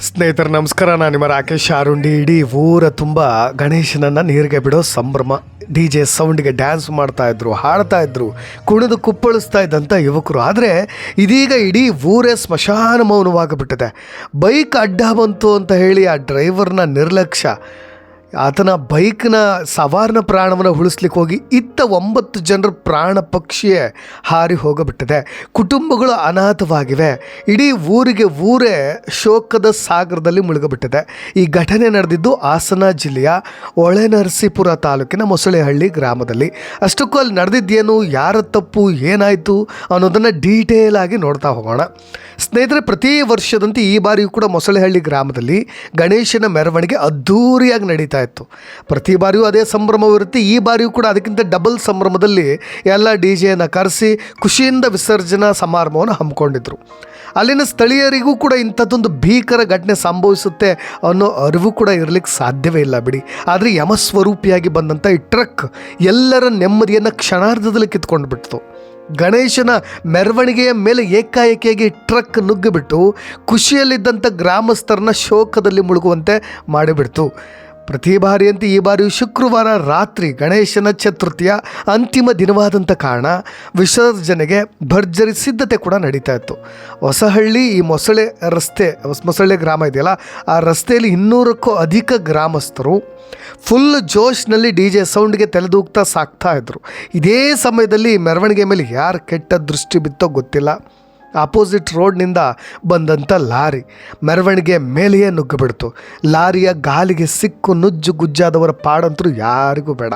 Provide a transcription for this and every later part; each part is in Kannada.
ಸ್ನೇಹಿತರೆ, ನಮಸ್ಕಾರ. ನಾನು ನಿಮ್ಮ ರಾಕೇಶ್ ಆರುಂಡಿ. ಇಡೀ ಊರ ತುಂಬ ಗಣೇಶನನ್ನು ನೀರಿಗೆ ಬಿಡೋ ಸಂಭ್ರಮ. ಡಿ ಜೆ ಸೌಂಡ್ಗೆ ಡ್ಯಾನ್ಸ್ ಮಾಡ್ತಾ ಹಾಡ್ತಾಯಿದ್ರು ಕುಣಿದು ಕುಪ್ಪಳಿಸ್ತಾ ಇದ್ದಂಥ ಯುವಕರು. ಆದರೆ, ಇದೀಗ ಇಡೀ ಊರೇ ಸ್ಮಶಾನ ಮೌನವಾಗಿಬಿಟ್ಟಿದೆ. ಬೈಕ್ ಅಡ್ಡ ಬಂತು ಅಂತ ಹೇಳಿ ಆ ಡ್ರೈವರ್ನ ನಿರ್ಲಕ್ಷ್ಯ. ಆತನ ಬೈಕ್ನ ಸವಾರನ ಪ್ರಾಣವನ್ನು ಉಳಿಸ್ಲಿಕ್ಕೆ ಹೋಗಿ ಇತ್ತ ಒಂಬತ್ತು ಜನರ ಪ್ರಾಣ ಪಕ್ಷಿಯೇ ಹಾರಿ ಹೋಗಬಿಟ್ಟಿದೆ. ಕುಟುಂಬಗಳು ಅನಾಥವಾಗಿವೆ. ಇಡೀ ಊರಿಗೆ ಊರೇ ಶೋಕದ ಸಾಗರದಲ್ಲಿ ಮುಳುಗಬಿಟ್ಟಿದೆ. ಈ ಘಟನೆ ನಡೆದಿದ್ದು ಹಾಸನ ಜಿಲ್ಲೆಯ ಒಳೆನರಸೀಪುರ ತಾಲೂಕಿನ ಮೊಸಳೆಹಳ್ಳಿ ಗ್ರಾಮದಲ್ಲಿ. ಅಷ್ಟಕ್ಕೂ ಅಲ್ಲಿ ನಡೆದಿದ್ದೇನು, ಯಾರ ತಪ್ಪು, ಏನಾಯಿತು ಅನ್ನೋದನ್ನು ಡೀಟೇಲ್ ಆಗಿ ನೋಡ್ತಾ ಹೋಗೋಣ. ಸ್ನೇಹಿತರೆ, ಪ್ರತಿ ವರ್ಷದಂತೆ ಈ ಬಾರಿಯೂ ಕೂಡ ಮೊಸಳೆಹಳ್ಳಿ ಗ್ರಾಮದಲ್ಲಿ ಗಣೇಶನ ಮೆರವಣಿಗೆ ಅದ್ಧೂರಿಯಾಗಿ ನಡೀತಾ ಇತ್ತು. ಪ್ರತಿ ಬಾರಿಯೂ ಅದೇ ಸಂಭ್ರಮವಿರುತ್ತೆ ಈ ಬಾರಿಯೂ ಕೂಡ ಅದಕ್ಕಿಂತ ಡಬಲ್ ಸಂಭ್ರಮದಲ್ಲಿ ಎಲ್ಲ ಡಿ ಜೆಯನ್ನು ಕರೆಸಿ ಖುಷಿಯಿಂದ ವಿಸರ್ಜನಾ ಸಮಾರಂಭವನ್ನು ಹಮ್ಮಿಕೊಂಡಿದ್ರು. ಅಲ್ಲಿನ ಸ್ಥಳೀಯರಿಗೂ ಕೂಡ ಇಂಥದ್ದೊಂದು ಭೀಕರ ಘಟನೆ ಸಂಭವಿಸುತ್ತೆ ಅನ್ನೋ ಅರಿವು ಕೂಡ ಇರಲಿಕ್ಕೆ ಸಾಧ್ಯವೇ ಇಲ್ಲ ಬಿಡಿ. ಆದರೆ ಯಮಸ್ವರೂಪಿಯಾಗಿ ಬಂದಂಥ ಈ ಟ್ರಕ್ ಎಲ್ಲರ ನೆಮ್ಮದಿಯನ್ನು ಕ್ಷಣಾರ್ಧದಲ್ಲಿ ಕಿತ್ಕೊಂಡು ಬಿಡ್ತು ಗಣೇಶನ ಮೆರವಣಿಗೆಯ ಮೇಲೆ ಏಕಾಏಕಿಯಾಗಿ ಟ್ರಕ್ ನುಗ್ಗಿಬಿಟ್ಟು ಖುಷಿಯಲ್ಲಿದ್ದಂಥ ಗ್ರಾಮಸ್ಥರನ್ನ ಶೋಕದಲ್ಲಿ ಮುಳುಗುವಂತೆ ಮಾಡಿಬಿಡ್ತು. ಪ್ರತಿ ಬಾರಿಯಂತೆ ಈ ಬಾರಿಯೂ ಶುಕ್ರವಾರ ರಾತ್ರಿ ಗಣೇಶನ ಚತುರ್ಥಿಯ ಅಂತಿಮ ದಿನವಾದಂಥ ಕಾರಣ ವಿಸರ್ಜನೆಗೆ ಭರ್ಜರಿ ಸಿದ್ಧತೆ ಕೂಡ ನಡೀತಾ ಇತ್ತು. ಹೊಸಹಳ್ಳಿ ಈ ಮೊಸಳೆ ರಸ್ತೆ, ಮೊಸಳೆ ಗ್ರಾಮ ಇದೆಯಲ್ಲ, ಆ ರಸ್ತೆಯಲ್ಲಿ ಇನ್ನೂರಕ್ಕೂ ಅಧಿಕ ಗ್ರಾಮಸ್ಥರು ಫುಲ್ ಜೋಶ್ನಲ್ಲಿ ಡಿ ಜೆ ಸೌಂಡ್ಗೆ ತಲೆದೂಗ್ತಾ ಸಾಕ್ತಾ ಇದ್ದರು ಇದೇ ಸಮಯದಲ್ಲಿ ಮೆರವಣಿಗೆ ಮೇಲೆ ಯಾರು ಕೆಟ್ಟ ದೃಷ್ಟಿ ಬಿತ್ತೋ ಗೊತ್ತಿಲ್ಲ. ಆಪೋಸಿಟ್ ರೋಡ್ನಿಂದ ಬಂದಂಥ ಲಾರಿ. ಮೆರವಣಿಗೆ ಮೇಲೆಯೇ ನುಗ್ಗಿಬಿಡ್ತು. ಲಾರಿಯ ಗಾಲಿಗೆ ಸಿಕ್ಕು ನುಜ್ಜು ಗುಜ್ಜಾದವರ ಪಾಡಂತರೂ ಯಾರಿಗೂ ಬೇಡ.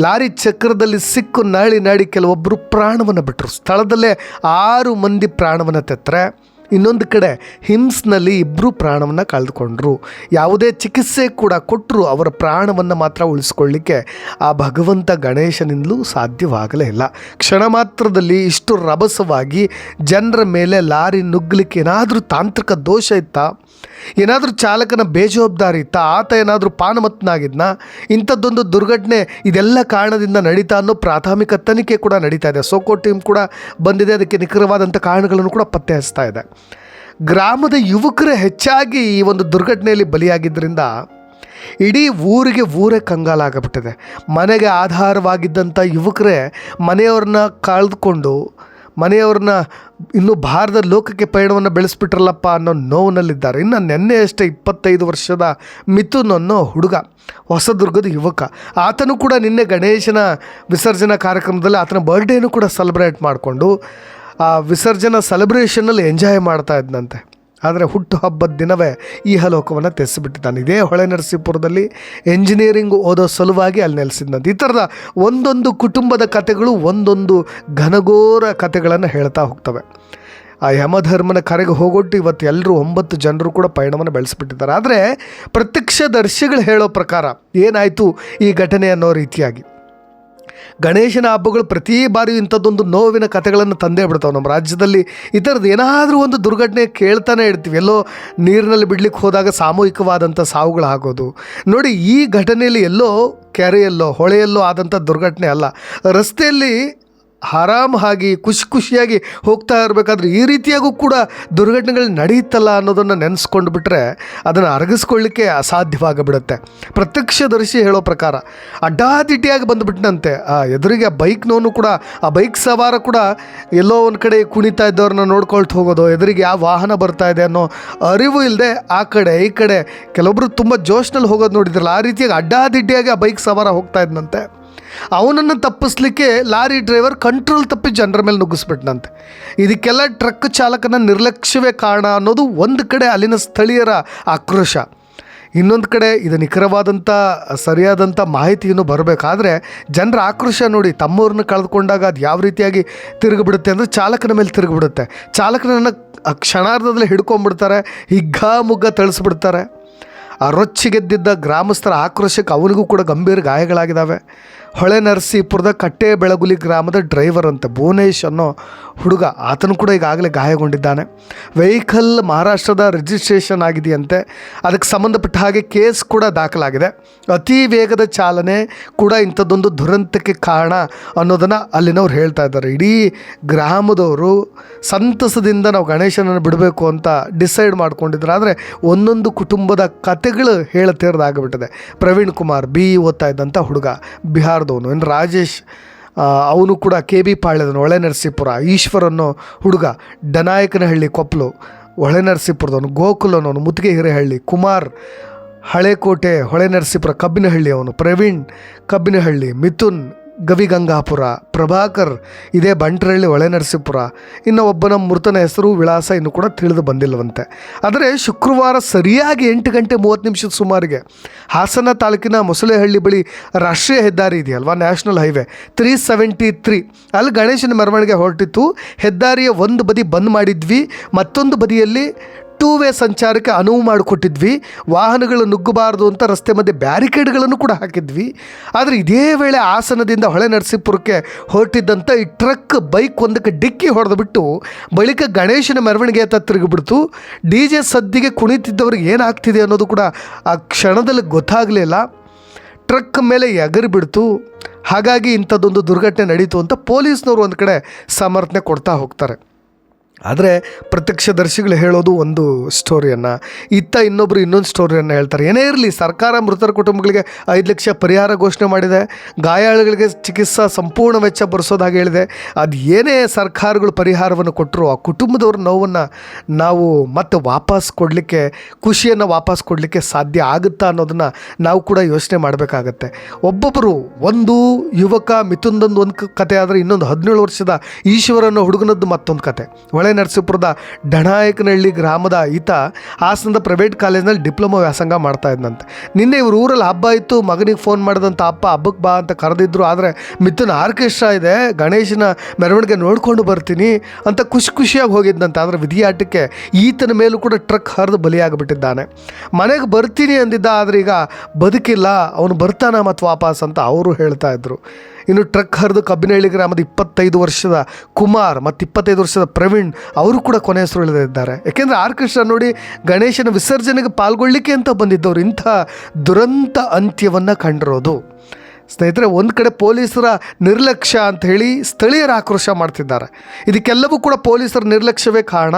ಲಾರಿ ಚಕ್ರದಲ್ಲಿ ಸಿಕ್ಕು ನಾಳಿ ನಾಡಿ ಕೆಲವೊಬ್ಬರು ಪ್ರಾಣವನ್ನು ಬಿಟ್ಟರು ಸ್ಥಳದಲ್ಲೇ ಆರು ಮಂದಿ ಪ್ರಾಣವನ್ನು ತೆತ್ತರೆ ಇನ್ನೊಂದು ಕಡೆ ಹಿಮ್ಸ್ನಲ್ಲಿ ಇಬ್ಬರು ಪ್ರಾಣವನ್ನು ಕಳೆದುಕೊಂಡ್ರು. ಯಾವುದೇ ಚಿಕಿತ್ಸೆ ಕೂಡ ಕೊಟ್ಟರು ಅವರ ಪ್ರಾಣವನ್ನು ಮಾತ್ರ ಉಳಿಸ್ಕೊಳ್ಳಿಕ್ಕೆ ಆ ಭಗವಂತ ಗಣೇಶನಿಂದಲೂ ಸಾಧ್ಯವಾಗಲೇ ಇಲ್ಲ. ಕ್ಷಣ ಮಾತ್ರದಲ್ಲಿ ಇಷ್ಟು ರಭಸವಾಗಿ ಜನರ ಮೇಲೆ ಲಾರಿ ನುಗ್ಗಲಿಕ್ಕೆ ಏನಾದರೂ ತಾಂತ್ರಿಕ ದೋಷ ಇತ್ತಾ? ಏನಾದರೂ ಚಾಲಕನ ಬೇಜವಾಬ್ದಾರಿ ಇತ್ತ ಆತ ಏನಾದರೂ ಪಾನಮತ್ನಾಗಿದ್ನ ಇಂಥದ್ದೊಂದು ದುರ್ಘಟನೆ ಇದೆಲ್ಲ ಕಾರಣದಿಂದ ನಡೀತಾ ಅನ್ನೋ ಪ್ರಾಥಮಿಕ ತನಿಖೆ ಕೂಡ ನಡೀತಾ ಇದೆ. ಸೋಕೋ ಟೀಮ್ ಕೂಡ ಬಂದಿದೆ, ಅದಕ್ಕೆ ನಿಖರವಾದಂಥ ಕಾರಣಗಳನ್ನು ಕೂಡ ಪತ್ತೆ ಹಚ್ತಾ ಇದೆ. ಗ್ರಾಮದ ಯುವಕರೇ ಹೆಚ್ಚಾಗಿ ಈ ಒಂದು ದುರ್ಘಟನೆಯಲ್ಲಿ ಬಲಿಯಾಗಿದ್ದರಿಂದ ಇಡೀ ಊರಿಗೆ ಊರೇ ಕಂಗಾಲಾಗಬಿಟ್ಟಿದೆ ಮನೆಗೆ ಆಧಾರವಾಗಿದ್ದಂಥ ಯುವಕರೇ ಮನೆಯವ್ರನ್ನ ಕಳೆದುಕೊಂಡು ಮನೆಯವ್ರನ್ನ ಇನ್ನೂ ಭಾರತದ ಲೋಕಕ್ಕೆ ಪಯಣವನ್ನು ಬೆಳೆಸ್ಬಿಟ್ರಲ್ಲಪ್ಪ ಅನ್ನೋ ನೋವಿನಲ್ಲಿದ್ದಾರೆ. ಇನ್ನು ನೆನ್ನೆ ಅಷ್ಟೇ ಇಪ್ಪತ್ತೈದು ವರ್ಷದ ಮಿಥುನ್ ಅನ್ನೋ ಹುಡುಗ, ಹೊಸದುರ್ಗದ ಯುವಕ. ಆತನು ಕೂಡ ನಿನ್ನೆ ಗಣೇಶನ ವಿಸರ್ಜನಾ ಕಾರ್ಯಕ್ರಮದಲ್ಲಿ ಆತನ ಬರ್ಡೇನು ಕೂಡ ಸೆಲೆಬ್ರೇಟ್ ಮಾಡಿಕೊಂಡು, ಆ ವಿಸರ್ಜನಾ ಸೆಲೆಬ್ರೇಷನಲ್ಲಿ ಎಂಜಾಯ್ ಮಾಡ್ತಾ ಇದ್ನಂತೆ. ಆದರೆ ಹುಟ್ಟು ಹಬ್ಬದ ದಿನವೇ ಈ ಹಲೋಕವನ್ನು ತೆಗೆಸಿಬಿಟ್ಟಿದ್ದಾನೆ ಇದೇ ಹೊಳೆ ನರಸೀಪುರದಲ್ಲಿ ಎಂಜಿನಿಯರಿಂಗ್ ಓದೋ ಸಲುವಾಗಿ ಅಲ್ಲಿ ನೆಲೆಸಿದ್ದಂತೆ ಈ ಥರದ ಒಂದೊಂದು ಕುಟುಂಬದ ಕಥೆಗಳು ಒಂದೊಂದು ಘನಘೋರ ಕಥೆಗಳನ್ನು ಹೇಳ್ತಾ ಹೋಗ್ತವೆ. ಆ ಯಮಧರ್ಮನ ಕರೆಗೆ ಹೋಗೊಟ್ಟು ಇವತ್ತು ಎಲ್ಲರೂ ಒಂಬತ್ತು ಜನರು ಕೂಡ ಪಯಣವನ್ನು ಬೆಳೆಸ್ಬಿಟ್ಟಿದ್ದಾರೆ. ಆದರೆ ಪ್ರತ್ಯಕ್ಷದರ್ಶಿಗಳು ಹೇಳೋ ಪ್ರಕಾರ ಏನಾಯಿತು ಈ ಘಟನೆ ಅನ್ನೋ ರೀತಿಯಾಗಿ. ಗಣೇಶನ ಹಬ್ಬಗಳು ಪ್ರತಿ ಬಾರಿಯೂ ಇಂಥದ್ದೊಂದು ನೋವಿನ ಕಥೆಗಳನ್ನು ತಂದೇ ಬಿಡ್ತಾವೆ. ನಮ್ಮ ರಾಜ್ಯದಲ್ಲಿ ಈ ಥರದ್ದು ಏನಾದರೂ ಒಂದು ದುರ್ಘಟನೆ ಕೇಳ್ತಾನೆ ಇರ್ತೀವಿ. ಎಲ್ಲೋ ನೀರಿನಲ್ಲಿ ಬಿಡ್ಲಿಕ್ಕೆ ಹೋದಾಗ ಸಾಮೂಹಿಕವಾದಂಥ ಸಾವುಗಳಾಗೋದು ನೋಡಿ, ಈ ಘಟನೆಯಲ್ಲಿ ಎಲ್ಲೋ ಕೆರೆಯಲ್ಲೋ, ಹೊಳೆಯಲ್ಲೋ ಆದಂಥ ದುರ್ಘಟನೆ ಅಲ್ಲ. ರಸ್ತೆಯಲ್ಲಿ ಆರಾಮಾಗಿ ಖುಷಿ ಖುಷಿಯಾಗಿ ಹೋಗ್ತಾ ಇರಬೇಕಾದ್ರೆ ಈ ರೀತಿಯಾಗೂ ಕೂಡ ದುರ್ಘಟನೆಗಳು ನಡೆಯುತ್ತಲ್ಲ ಅನ್ನೋದನ್ನು ನೆನೆಸ್ಕೊಂಡು ಬಿಟ್ಟರೆ ಅದನ್ನು ಅರಗಿಸ್ಕೊಳ್ಳಿಕ್ಕೆ ಅಸಾಧ್ಯವಾಗಿಬಿಡುತ್ತೆ. ಪ್ರತ್ಯಕ್ಷದರ್ಶಿ ಹೇಳೋ ಪ್ರಕಾರ ಅಡ್ಡಾದಿಟ್ಟಿಯಾಗಿ ಬಂದುಬಿಟ್ಟನಂತೆ ಆ ಎದುರಿಗೆ ಆ ಬೈಕ್ನವನು ಕೂಡ, ಆ ಬೈಕ್ ಸವಾರ ಕೂಡ ಎಲ್ಲೋ ಒಂದು ಕಡೆ ಕುಣಿತಾ ಇದ್ದವ್ರನ್ನ ನೋಡ್ಕೊಳ್ತಾ ಹೋಗೋದು, ಎದುರಿಗೆ ಯಾವ ವಾಹನ ಬರ್ತಾ ಇದೆ ಅನ್ನೋ ಅರಿವು ಇಲ್ಲದೆ ಆ ಕಡೆ, ಈ ಕಡೆ. ಕೆಲವೊಬ್ಬರು ತುಂಬ ಜೋಶ್ನಲ್ಲಿ ಹೋಗೋದು ನೋಡಿದ್ರಲ್ಲ, ಆ ರೀತಿಯಾಗಿ ಅಡ್ಡಾದಿಟ್ಟಿಯಾಗಿ ಆ ಬೈಕ್ ಸವಾರ ಹೋಗ್ತಾ ಇದ್ನಂತೆ. ಅವನನ್ನು ತಪ್ಪಿಸ್ಲಿಕ್ಕೆ ಲಾರಿ ಡ್ರೈವರ್ ಕಂಟ್ರೋಲ್ ತಪ್ಪಿ ಜನರ ಮೇಲೆ ನುಗ್ಗಿಸ್ಬಿಟ್ನಂತೆ. ಇದಕ್ಕೆಲ್ಲ ಟ್ರಕ್ ಚಾಲಕನ ನಿರ್ಲಕ್ಷ್ಯವೇ ಕಾರಣ ಅನ್ನೋದು ಒಂದು ಕಡೆ ಅಲ್ಲಿನ ಸ್ಥಳೀಯರ ಆಕ್ರೋಶ. ಇನ್ನೊಂದು ಕಡೆ ಇದು ನಿಖರವಾದಂಥ ಸರಿಯಾದಂಥ ಮಾಹಿತಿಯನ್ನು ಬರಬೇಕಾದ್ರೆ ಜನರ ಆಕ್ರೋಶ ನೋಡಿ ತಮ್ಮವ್ರನ್ನ ಕಳೆದುಕೊಂಡಾಗ ಅದು ಯಾವ ರೀತಿಯಾಗಿ ತಿರುಗಿಬಿಡುತ್ತೆ ಅಂದರೆ ಚಾಲಕನ ಮೇಲೆ ತಿರುಗಿಬಿಡುತ್ತೆ. ಚಾಲಕನನ್ನು ಕ್ಷಣಾರ್ಧದಲ್ಲಿ ಹಿಡ್ಕೊಂಡ್ಬಿಡ್ತಾರೆ ಹಿಗ್ಗಾ ಮುಗ್ಗ ಥಳಿಸ್ಬಿಡ್ತಾರೆ. ಆ ರೊಚ್ಚಿಗೆದ್ದಿದ್ದ ಗ್ರಾಮಸ್ಥರ ಆಕ್ರೋಶಕ್ಕೆ ಅವನಿಗೂ ಕೂಡ ಗಂಭೀರ ಗಾಯಗಳಾಗಿದ್ದಾವೆ ಹೊಳೆ ನರಸೀಪುರದ ಕಟ್ಟೆ ಬೆಳಗುಲಿ ಗ್ರಾಮದ ಡ್ರೈವರ್ ಅಂತ ಭುವನೇಶ್ ಅನ್ನೋ ಹುಡುಗ ಆತನು ಕೂಡ ಈಗಾಗಲೇ ಗಾಯಗೊಂಡಿದ್ದಾನೆ. ವೆಹಿಕಲ್ ಮಹಾರಾಷ್ಟ್ರದ ರಿಜಿಸ್ಟ್ರೇಷನ್ ಆಗಿದೆಯಂತೆ. ಅದಕ್ಕೆ ಸಂಬಂಧಪಟ್ಟ ಹಾಗೆ ಕೇಸ್ ಕೂಡ ದಾಖಲಾಗಿದೆ. ಅತಿ ವೇಗದ ಚಾಲನೆ ಕೂಡ ಇಂಥದ್ದೊಂದು ದುರಂತಕ್ಕೆ ಕಾರಣ ಅನ್ನೋದನ್ನು ಅಲ್ಲಿನವ್ರು ಹೇಳ್ತಾ ಇದ್ದಾರೆ. ಇಡೀ ಗ್ರಾಮದವರು ಸಂತಸದಿಂದ ನಾವು ಗಣೇಶನನ್ನು ಬಿಡಬೇಕು ಅಂತ ಡಿಸೈಡ್ ಮಾಡ್ಕೊಂಡಿದ್ರು ಆದರೆ ಒಂದೊಂದು ಕುಟುಂಬದ ಕತೆಗಳು ಹೇಳತೀರ್ದಾಗ್ಬಿಟ್ಟಿದೆ. ಪ್ರವೀಣ್ ಕುಮಾರ್, ಬಿ ಓದ್ತಾ ಇದ್ದಂಥ ಹುಡುಗ ಬಿಹಾರದವನು ಇನ್ನು ರಾಜೇಶ್ ಅವನು ಕೂಡ ಕೆ ಬಿ ಪಾಳ್ಯದವನು ಒಳೆ ನರಸೀಪುರ. ಈಶ್ವರ್ ಅನ್ನೋ ಹುಡುಗ, ಡನಾಯಕನಹಳ್ಳಿ ಕೊಪ್ಪಲು ಹೊಳೆ ನರಸೀಪುರದವನು. ಗೋಕುಲ್ ಅನ್ನೋನು ಮುತ್ತಿಗೆ ಹಿರೇಹಳ್ಳಿ ಕುಮಾರ್, ಹಳೇಕೋಟೆ, ಹೊಳೆ ನರಸೀಪುರ, ಕಬ್ಬಿನಹಳ್ಳಿ ಅವನು. ಪ್ರವೀಣ್, ಕಬ್ಬಿನಹಳ್ಳಿ. ಮಿಥುನ್ ಗವಿಗಂಗಾಪುರ, ಪ್ರಭಾಕರ್ ಇದೇ ಬಂಟ್ರಹಳ್ಳಿ ಹೊಳೆ ನರಸೀಪುರ ಇನ್ನು ಒಬ್ಬನ ಮೃತನ ಹೆಸರು ವಿಳಾಸ ಇನ್ನು ಕೂಡ ತಿಳಿದು ಬಂದಿಲ್ಲವಂತೆ. ಆದರೆ ಶುಕ್ರವಾರ ಸರಿಯಾಗಿ ಎಂಟು ಗಂಟೆ ಮೂವತ್ತು ನಿಮಿಷದ ಸುಮಾರಿಗೆ ಹಾಸನ ತಾಲೂಕಿನ ಮೊಸಳೆಹಳ್ಳಿ ಬಳಿ ರಾಷ್ಟ್ರೀಯ ಹೆದ್ದಾರಿ ಇದೆಯಲ್ವಾ? National highway three seventy three. ಅಲ್ಲಿ ಗಣೇಶನ ಮೆರವಣಿಗೆ ಹೊರಟಿತ್ತು. ಹೆದ್ದಾರಿಯ ಒಂದು ಬದಿ ಬಂದ್ ಮಾಡಿದ್ವಿ. ಮತ್ತೊಂದು ಬದಿಯಲ್ಲಿ ಟೂ ವೇ ಸಂಚಾರಕ್ಕೆ ಅನುವು ಮಾಡಿಕೊಟ್ಟಿದ್ವಿ. ವಾಹನಗಳು ನುಗ್ಗಬಾರ್ದು ಅಂತ ರಸ್ತೆ ಮಧ್ಯೆ ಬ್ಯಾರಿಕೇಡ್ಗಳನ್ನು ಕೂಡ ಹಾಕಿದ್ವಿ. ಆದರೆ ಇದೇ ವೇಳೆ ಆಸನದಿಂದ ಹೊಳೆ ನರಸೀಪುರಕ್ಕೆ ಹೊರಟಿದ್ದಂಥ ಈ ಟ್ರಕ್ ಬೈಕ್ ಒಂದಕ್ಕೆ ಡಿಕ್ಕಿ ಹೊಡೆದು ಬಿಟ್ಟು ಬಳಿಕ ಗಣೇಶನ ಮೆರವಣಿಗೆ ಹತ್ತ ತಿರುಗಿಬಿಡ್ತು. ಡಿ ಜೆ ಸದ್ದಿಗೆ ಕುಣಿತಿದ್ದವ್ರಿಗೆ ಏನಾಗ್ತಿದೆ ಅನ್ನೋದು ಕೂಡ ಆ ಕ್ಷಣದಲ್ಲಿ ಗೊತ್ತಾಗಲಿಲ್ಲ. ಟ್ರಕ್ ಮೇಲೆ ಎಗರಿಬಿಡ್ತು ಹಾಗಾಗಿ ಇಂಥದ್ದೊಂದು ದುರ್ಘಟನೆ ನಡೀತು ಅಂತ ಪೊಲೀಸ್ನವರು ಒಂದು ಕಡೆ ಸಮರ್ಥನೆ ಕೊಡ್ತಾ ಹೋಗ್ತಾರೆ. ಆದರೆ ಪ್ರತ್ಯಕ್ಷದರ್ಶಿಗಳು ಹೇಳೋದು ಒಂದು ಸ್ಟೋರಿಯನ್ನು. ಇತ್ತ ಇನ್ನೊಬ್ಬರು ಇನ್ನೊಂದು ಸ್ಟೋರಿಯನ್ನು ಹೇಳ್ತಾರೆ. ಏನೇ ಇರಲಿ, ಸರ್ಕಾರ ಮೃತರ ಕುಟುಂಬಗಳಿಗೆ ಐದು ಲಕ್ಷ ಪರಿಹಾರ ಘೋಷಣೆ ಮಾಡಿದೆ. ಗಾಯಾಳುಗಳಿಗೆ ಚಿಕಿತ್ಸಾ ಸಂಪೂರ್ಣ ವೆಚ್ಚ ಬರೆಸೋದಾಗಿ ಹೇಳಿದೆ. ಅದು ಏನೇ ಸರ್ಕಾರಗಳು ಪರಿಹಾರವನ್ನು ಕೊಟ್ಟರು ಆ ಕುಟುಂಬದವ್ರ ನೋವನ್ನು ನಾವು ಮತ್ತೆ ವಾಪಸ್ ಕೊಡಲಿಕ್ಕೆ, ಖುಷಿಯನ್ನು ವಾಪಸ್ ಕೊಡಲಿಕ್ಕೆ ಸಾಧ್ಯ ಆಗುತ್ತಾ ಅನ್ನೋದನ್ನು ನಾವು ಕೂಡ ಯೋಚನೆ ಮಾಡಬೇಕಾಗತ್ತೆ. ಒಬ್ಬೊಬ್ಬರು ಒಂದು ಯುವಕ, ಮಿಥುನ್ದೊಂದು ಒಂದು ಕತೆ ಆದರೆ ಇನ್ನೊಂದು ಹದಿನೇಳು ವರ್ಷದ ಈಶ್ವರನ ಹುಡುಗನದ್ದು ಮತ್ತೊಂದು ಕತೆ. ಹೊಳೆ ನರಸೀಪುರದ ಡಣಾಯಕನಹಳ್ಳಿ ಗ್ರಾಮದ ಈತ ಹಾಸನದ ಪ್ರೈವೇಟ್ ಕಾಲೇಜ್ನಲ್ಲಿ ಡಿಪ್ಲೊಮಾ ವ್ಯಾಸಂಗ ಮಾಡ್ತಾ ಇದ್ದಂತೆ ನಿನ್ನೆ ಇವ್ರ ಊರಲ್ಲಿ ಹಬ್ಬ ಇತ್ತು, ಮಗನಿಗೆ ಫೋನ್ ಮಾಡಿದಂಥ ಅಪ್ಪ ಹಬ್ಬಕ್ಕೆ ಬಾ ಅಂತ ಕರೆದಿದ್ರು, ಆದರೆ ಮಿಥುನ್ ಆರ್ಕೆಸ್ಟ್ರಾ ಇದೆ, ಗಣೇಶನ ಮೆರವಣಿಗೆ ನೋಡಿಕೊಂಡು ಬರ್ತೀನಿ ಅಂತ ಖುಷಿ ಖುಷಿಯಾಗಿ ಹೋಗಿದ್ದಂತೆ ಆದರೆ ವಿಧಿಯಾಟಕ್ಕೆ ಈತನ ಮೇಲೂ ಕೂಡ ಟ್ರಕ್ ಹರಿದು ಬಲಿಯಾಗಿಬಿಟ್ಟಿದ್ದಾನೆ. ಮನೆಗೆ ಬರ್ತೀನಿ ಅಂದಿದ್ದ, ಆದರೆ ಈಗ ಬದುಕಿಲ್ಲ, ಅವನು ಬರ್ತಾನ ಮತ್ತು ವಾಪಸ್ ಅಂತ ಅವರು ಹೇಳ್ತಾ ಇದ್ರು. ಇನ್ನು ಟ್ರಕ್ ಹರಿದು ಕಬ್ಬಿನಹಳ್ಳಿ ಗ್ರಾಮದ ಇಪ್ಪತ್ತೈದು ವರ್ಷದ ಕುಮಾರ್ ಮತ್ತು ಇಪ್ಪತ್ತೈದು ವರ್ಷದ ಪ್ರವೀಣ್ ಅವರು ಕೂಡ ಕೊನೆ ಹೆಸರು ಇಳಿದಿದ್ದಾರೆ. ಯಾಕೆಂದರೆ ಆರ್ಕೆಸ್ಟ್ರಾ ನೋಡಿ ಗಣೇಶನ ವಿಸರ್ಜನೆಗೆ ಪಾಲ್ಗೊಳ್ಳಿಕ್ಕೆ ಅಂತ ಬಂದಿದ್ದವರು, ಇಂಥ ದುರಂತ ಅಂತ್ಯವನ್ನು ಕಂಡಿರೋದು. ಸ್ನೇಹಿತರೆ, ಒಂದು ಕಡೆ ಪೊಲೀಸರ ನಿರ್ಲಕ್ಷ್ಯ ಅಂತ ಹೇಳಿ ಸ್ಥಳೀಯರ ಆಕ್ರೋಶ ಮಾಡ್ತಿದ್ದಾರೆ. ಇದಕ್ಕೆಲ್ಲವೂ ಕೂಡ ಪೊಲೀಸರ ನಿರ್ಲಕ್ಷ್ಯವೇ ಕಾರಣ.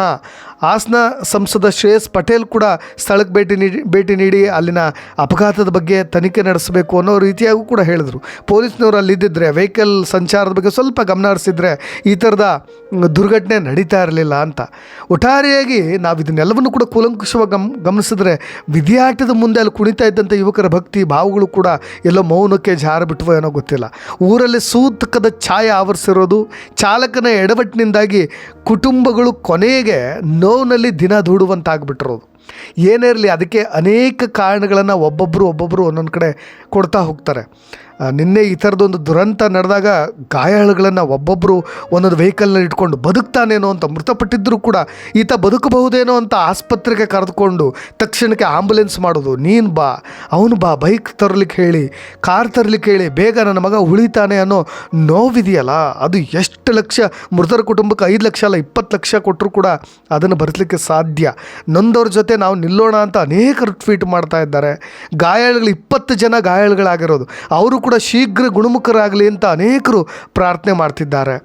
ಹಾಸನ ಸಂಸದ ಶ್ರೇಯಸ್ ಪಟೇಲ್ ಕೂಡ ಸ್ಥಳಕ್ಕೆ ಭೇಟಿ ನೀಡಿ ಭೇಟಿ ನೀಡಿ ಅಲ್ಲಿನ ಅಪಘಾತದ ಬಗ್ಗೆ ತನಿಖೆ ನಡೆಸಬೇಕು ಅನ್ನೋ ರೀತಿಯಾಗೂ ಕೂಡ ಹೇಳಿದರು. ಪೊಲೀಸ್ನವರು ಅಲ್ಲಿದ್ದಿದ್ರೆ ವೆಹಿಕಲ್ ಸಂಚಾರದ ಬಗ್ಗೆ ಸ್ವಲ್ಪ ಗಮನ ಹರಿಸಿದ್ರೆ ಈ ಥರದ ದುರ್ಘಟನೆ ನಡೀತಾ ಇರಲಿಲ್ಲ ಅಂತ. ಒಟ್ಟಾರೆಯಾಗಿ ನಾವು ಇದನ್ನೆಲ್ಲವನ್ನು ಕೂಡ ಕೂಲಂಕುಷವಾಗಿ ಗಮ್, ಗಮನಿಸಿದ್ರೆ ವಿದ್ಯಾಟದ ಮುಂದೆ ಅಲ್ಲಿ ಕುಣಿತಾ ಇದ್ದಂಥ ಯುವಕರ ಭಕ್ತಿ, ಭಾವಗಳು ಕೂಡ ಎಲ್ಲೋ ಮೌನಕ್ಕೆ ಜಾರಬಿಟ್ವೋ ಏನೋ ಗೊತ್ತಿಲ್ಲ. ಊರಲ್ಲಿ ಸೂತಕದ ಛಾಯೆ ಆವರಿಸಿರೋದು, ಚಾಲಕನ ಎಡವಟ್ಟಿನಿಂದಾಗಿ ಕುಟುಂಬಗಳು ಕೊನೆಗೆ ನೋವಿನಲ್ಲಿ ದಿನ ದೂಡುವಂತಾಗ್ಬಿಟ್ಟಿರೋದು ಏನೇ ಇರಲಿ ಅದಕ್ಕೆ ಅನೇಕ ಕಾರಣಗಳನ್ನು ಒಬ್ಬೊಬ್ಬರು ಒಬ್ಬೊಬ್ಬರು ಒಂದೊಂದು ಕಡೆ ಕೊಡ್ತಾ ಹೋಗ್ತಾರೆ. ನಿನ್ನೆ ಈ ಥರದೊಂದು ದುರಂತ ನಡೆದಾಗ ಗಾಯಾಳುಗಳನ್ನು ಒಬ್ಬೊಬ್ಬರು ಒಂದೊಂದು ವೆಹಿಕಲ್ನಲ್ಲಿ ಇಟ್ಕೊಂಡು ಬದುಕ್ತಾನೇನೋ ಅಂತ ಮೃತಪಟ್ಟಿದ್ದರೂ ಕೂಡ ಈತ ಬದುಕಬಹುದೇನೋ ಅಂತ ಆಸ್ಪತ್ರೆಗೆ ಕರೆದುಕೊಂಡು ತಕ್ಷಣಕ್ಕೆ ಆಂಬುಲೆನ್ಸ್ ಮಾಡೋದು, ನೀನು ಬಾ, ಅವನು ಬಾ, ಬೈಕ್ ತರಲಿಕ್ಕೆ ಹೇಳಿ, ಕಾರ್ ತರಲಿಕ್ಕೆ ಹೇಳಿ, ಬೇಗ ನನ್ನ ಮಗ ಉಳಿತಾನೆ ಅನ್ನೋ ನೋವಿದೆಯಲ್ಲ, ಅದು ಎಷ್ಟು ಲಕ್ಷ, ಮೃತರ ಕುಟುಂಬಕ್ಕೆ ಐದು ಲಕ್ಷ ಅಲ್ಲ, ಇಪ್ಪತ್ತು ಲಕ್ಷ ಕೊಟ್ಟರು ಕೂಡ ಅದನ್ನು ಭರಿಸಲಿಕ್ಕೆ ಸಾಧ್ಯ. ನೊಂದವ್ರ ಜೊತೆ ನಾವು ನಿಲ್ಲೋಣ ಅಂತ ಅನೇಕರು ಟ್ವೀಟ್ ಮಾಡ್ತಾ ಇದ್ದಾರೆ. ಗಾಯಾಳುಗಳು ಇಪ್ಪತ್ತು ಜನ ಗಾಯಾಳುಗಳಾಗಿರೋದು. ಅವರು ಕೂಡ ಶೀಘ್ರ ಗುಣಮುಖರಾಗಲಿ ಅಂತ ಅನೇಕರು ಪ್ರಾರ್ಥನೆ ಮಾಡ್ತಿದ್ದಾರೆ.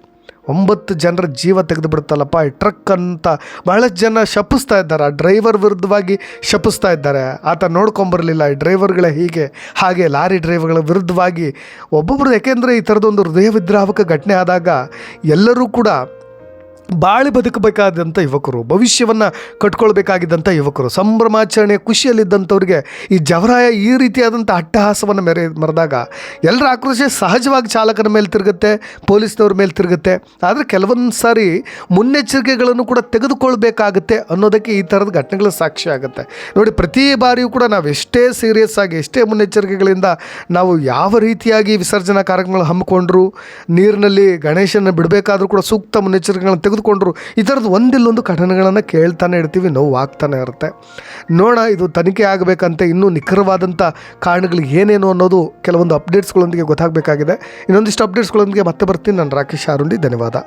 ಒಂಬತ್ತು ಜನರ ಜೀವ ತೆಗೆದು ಬಿಡುತ್ತಲ್ಲಪ್ಪ ಈ ಟ್ರಕ್ ಅಂತ ಬಹಳಷ್ಟು ಜನ ಶಪಿಸ್ತಾ ಇದ್ದಾರೆ. ಆ ಡ್ರೈವರ್ ವಿರುದ್ಧವಾಗಿ ಶಪಿಸ್ತಾ ಇದ್ದಾರೆ. ಆತ ನೋಡ್ಕೊಂಬರಲಿಲ್ಲ, ಈ ಡ್ರೈವರ್ಗಳ ಹೀಗೆ, ಹಾಗೆ ಲಾರಿ ಡ್ರೈವರ್ಗಳ ವಿರುದ್ಧವಾಗಿ. ಒಬ್ಬೊಬ್ಬರು ಯಾಕೆಂದರೆ ಈ ಥರದೊಂದು ಹೃದಯ ವಿದ್ರಾವಕ ಘಟನೆ ಆದಾಗ ಎಲ್ಲರೂ ಕೂಡ ಬಾಳಿ ಬದುಕಬೇಕಾದಂಥ ಯುವಕರು, ಭವಿಷ್ಯವನ್ನು ಕಟ್ಕೊಳ್ಬೇಕಾಗಿದ್ದಂಥ ಯುವಕರು ಸಂಭ್ರಮಾಚರಣೆ ಖುಷಿಯಲ್ಲಿದ್ದಂಥವ್ರಿಗೆ ಈ ಜವರಾಯ ಈ ರೀತಿಯಾದಂಥ ಅಟ್ಟಹಾಸವನ್ನು ಮೆರೆ, ಮರೆದಾಗ ಎಲ್ಲರ ಆಕ್ರೋಶ ಸಹಜವಾಗಿ ಚಾಲಕನ ಮೇಲೆ ತಿರುಗುತ್ತೆ, ಪೊಲೀಸ್ನವ್ರ ಮೇಲೆ ತಿರುಗುತ್ತೆ. ಆದರೆ ಕೆಲವೊಂದು ಸಾರಿ ಮುನ್ನೆಚ್ಚರಿಕೆಗಳನ್ನು ಕೂಡ ತೆಗೆದುಕೊಳ್ಬೇಕಾಗುತ್ತೆ ಅನ್ನೋದಕ್ಕೆ ಈ ಥರದ ಘಟನೆಗಳು ಸಾಕ್ಷಿ ಆಗುತ್ತೆ. ನೋಡಿ, ಪ್ರತಿ ಬಾರಿಯೂ ಕೂಡ ನಾವು ಎಷ್ಟೇ ಸೀರಿಯಸ್ ಆಗಿ, ಎಷ್ಟೇ ಮುನ್ನೆಚ್ಚರಿಕೆಗಳಿಂದ ನಾವು ಯಾವ ರೀತಿಯಾಗಿ ವಿಸರ್ಜನಾ ಕಾರ್ಯಕ್ರಮಗಳು ಹಮ್ಮಿಕೊಂಡ್ರು, ನೀರಿನಲ್ಲಿ ಗಣೇಶನ ಬಿಡಬೇಕಾದ್ರೂ ಕೂಡ ಸೂಕ್ತ ಮುನ್ನೆಚ್ಚರಿಕೆಗಳನ್ನು ತೆಗೆದುಕೊಂಡ್ರು. ಈ ಥರದ್ದು ಒಂದಿಲ್ಲೊಂದು ಘಟನೆಗಳನ್ನು ಕೇಳ್ತಾನೆ ಇರ್ತೀವಿ ನೋವು ಆಗ್ತಾನೆ ಇರುತ್ತೆ. ನೋಡ ಇದು ತನಿಖೆ ಆಗಬೇಕಂತೆ, ಇನ್ನೂ ನಿಖರವಾದಂಥ ಕಾರಣಗಳು ಏನೇನು ಅನ್ನೋದು ಕೆಲವೊಂದು ಅಪ್ಡೇಟ್ಸ್ಗಳೊಂದಿಗೆ ಗೊತ್ತಾಗಬೇಕಾಗಿದೆ. ಇನ್ನೊಂದಿಷ್ಟು ಅಪ್ಡೇಟ್ಸ್ಗಳೊಂದಿಗೆ ಮತ್ತೆ ಬರ್ತೀನಿ. ನಾನು ರಾಕೇಶ್ ಆರುಂಡಿ ಧನ್ಯವಾದ.